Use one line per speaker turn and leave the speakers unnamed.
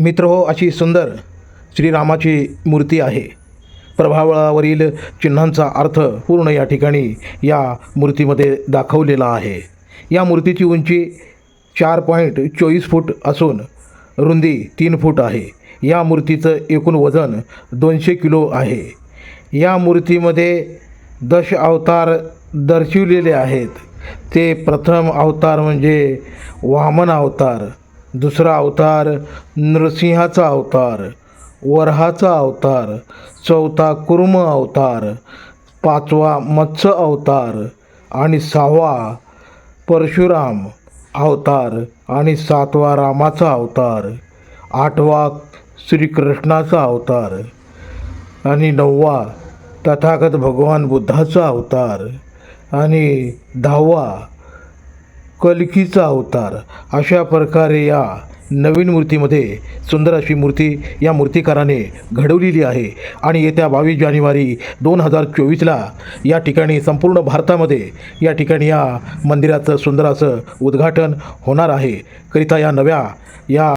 मित्र हो अशी सुंदर श्रीरामाची मूर्ती आहे. प्रभावळावरील चिन्हांचा अर्थ पूर्ण या ठिकाणी या मूर्तीमध्ये दाखवलेला आहे. या मूर्तीची उंची चार पॉईंट चोवीस फूट असून रुंदी तीन फूट आहे. या मूर्तीचं एकूण वजन दोनशे किलो आहे. या मूर्तीमध्ये दश अवतार दर्शविलेले आहेत. ते प्रथम अवतार म्हणजे वामन अवतार. दुसरा अवतार नृसिंहाचा अवतार वरहाचा अवतार चौथा कुर्म अवतार पाचवा मत्स्य अवतार आणि सहावा परशुराम अवतार आणि सातवा रामाचा अवतार आठवा श्रीकृष्णाचा अवतार आणि नववा तथागत भगवान बुद्धाचा अवतार आणि दहावा कलकीचा अवतार. अशा प्रकारे या नवीन मूर्तीमध्ये सुंदर अशी मूर्ती या मूर्तिकाराने घडवलेली आहे. आणि येत्या बावीस जानेवारी दोन हजार चोवीसला या ठिकाणी संपूर्ण भारतामध्ये या ठिकाणी या मंदिराचं सुंदर असं उद्घाटन होणार आहे. करिता या नव्या या